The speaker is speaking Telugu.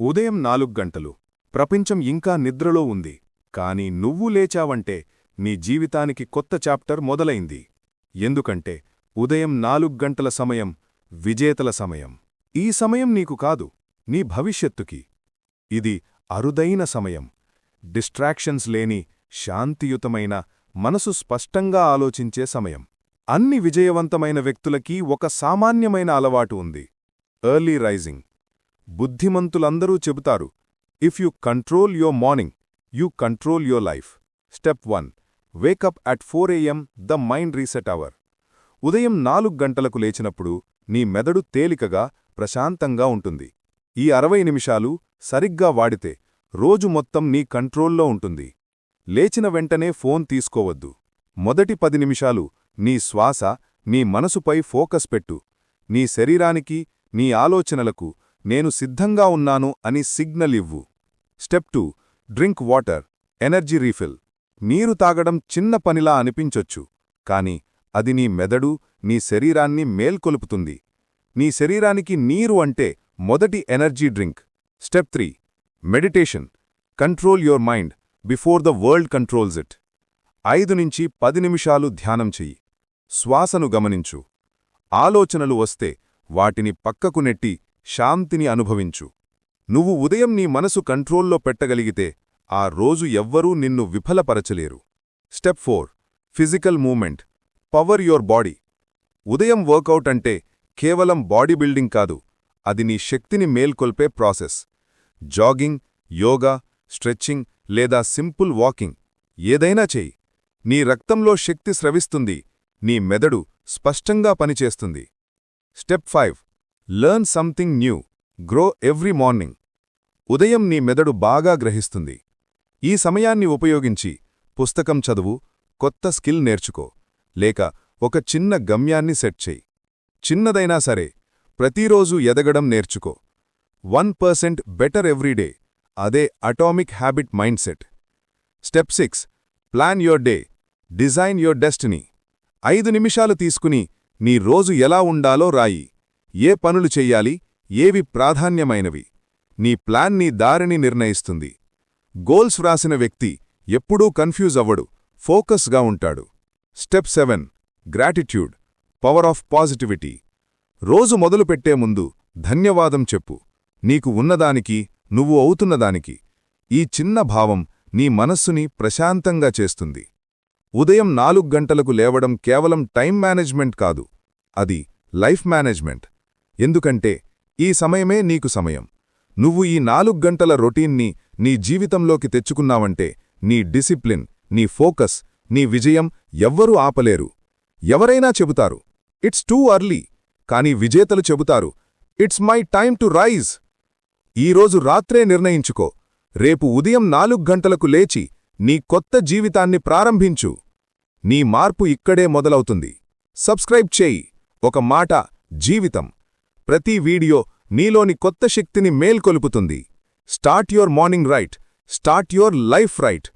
ఉదయం నాలుగు గంటలు. ప్రపంచం ఇంకా నిద్రలో ఉంది. కాని నువ్వు లేచావంటే నీ జీవితానికి కొత్త చాప్టర్ మొదలైంది. ఎందుకంటే ఉదయం నాలుగు గంటల సమయం విజేతల సమయం. ఈ సమయం నీకు కాదు నీ భవిష్యత్తుకి. ఇది అరుదైన సమయం. డిస్ట్రాక్షన్స్ లేని శాంతియుతమైన మనసు స్పష్టంగా ఆలోచించే సమయం. అన్ని విజయవంతమైన వ్యక్తులకి ఒక సామాన్యమైన అలవాటు ఉంది. Early rising. బుద్ధిమంతులందరూ చెబుతారు if you control your morning you control your life step one wake up at four AM the mind reset hour ఉదయం నాలుగు గంటలకు లేచినప్పుడు నీ మెదడు తేలికగా ప్రశాంతంగా ఉంటుంది. ఈ అరవై నిమిషాలు సరిగ్గా వాడితే రోజు మొత్తం నీ కంట్రోల్లో ఉంటుంది. లేచిన వెంటనే ఫోన్ తీసుకోవద్దు. మొదటి పది నిమిషాలు నీ శ్వాస నీ మనసుపై ఫోకస్ పెట్టు. నీ శరీరానికి నీ ఆలోచనలకు నేను సిద్ధంగా ఉన్నాను అని సిగ్నల్ ఇవ్వు. Step two drink water energy refill. నీరు తాగడం చిన్న పనిలా అనిపించొచ్చు కాని అది నీ మెదడు నీ శరీరాన్ని మేల్కొలుపుతుంది. నీ శరీరానికి నీరు అంటే మొదటి energy drink. Step three meditation. Control your mind before the world controls it. ఐదు నుంచి పది నిమిషాలు ధ్యానం చెయ్యి. శ్వాసను గమనించు. ఆలోచనలు వస్తే వాటిని పక్కకు నెట్టి శాంతిని అనుభవించు. నువ్వు ఉదయం నీ మనసు కంట్రోల్లో పెట్టగలిగితే ఆ రోజు ఎవ్వరూ నిన్ను విఫలపరచలేరు. Step four physical movement. Power your body. ఉదయం వర్కౌట్ అంటే కేవలం బాడీ బిల్డింగ్ కాదు అది నీ శక్తిని మేల్కొల్పే ప్రాసెస్. జాగింగ్ యోగా స్ట్రెచ్చింగ్ లేదా సింపుల్ వాకింగ్. ఏదైనా చెయ్యి నీ రక్తంలో శక్తి స్రవిస్తుంది నీ మెదడు స్పష్టంగా పనిచేస్తుంది. Step five learn something new grow every morning ఉదయం నీ మెదడు బాగా గ్రహిస్తుంది. ఈ సమయాన్ని ఉపయోగించి పుస్తకం చదువు కొత్త స్కిల్ నేర్చుకో. లేక ఒక చిన్న గమ్యాన్ని సెట్ చెయ్యి చిన్నదైనా సరే ప్రతిరోజు ఎదగడం నేర్చుకో. వన్ పర్సెంట్ బెటర్ ఎవ్రీడే అదే atomic habit mindset. Step six. Plan your day. Design your destiny. ఐదు నిమిషాలు తీసుకుని నీ రోజు ఎలా ఉండాలో రాయి. ఏ పనులు చెయ్యాలి ఏవి ప్రాధాన్యమైనవి నీ ప్లాన్ నీ దారిని నిర్ణయిస్తుంది. గోల్స్ వ్రాసిన వ్యక్తి ఎప్పుడూ కన్ఫ్యూజ్ అవ్వడు ఫోకస్గా ఉంటాడు. Step seven gratitude power of positivity. రోజు మొదలుపెట్టే ముందు ధన్యవాదం చెప్పు. నీకు ఉన్నదానికి నువ్వు అవుతున్నదానికి ఈ చిన్న భావం నీ మనస్సుని ప్రశాంతంగా చేస్తుంది. ఉదయం నాలుగు గంటలకు లేవడం కేవలం టైం మేనేజ్మెంట్ కాదు అది లైఫ్ మేనేజ్మెంట్. ఎందుకంటే ఈ సమయమే నీకు సమయం. నువ్వు ఈ నాలుగు గంటల రొటీన్ని నీ జీవితంలోకి తెచ్చుకున్నావంటే నీ డిసిప్లిన్ నీ ఫోకస్ నీ విజయం ఎవ్వరూ ఆపలేరు. ఎవరైనా చెబుతారు ఇట్స్ టూ అర్లీ. కానీ విజేతలు చెబుతారు it's my time to rise. ఈరోజు రాత్రే నిర్ణయించుకో రేపు ఉదయం నాలుగు గంటలకు లేచి నీ కొత్త జీవితాన్ని ప్రారంభించు. నీ మార్పు ఇక్కడే మొదలవుతుంది. సబ్స్క్రైబ్ చేయి. ఒక మాట జీవితం. ప్రతి వీడియో నీలోని కొత్త శక్తిని మేల్కొలుపుతుంది. Start your morning right. Start your life right.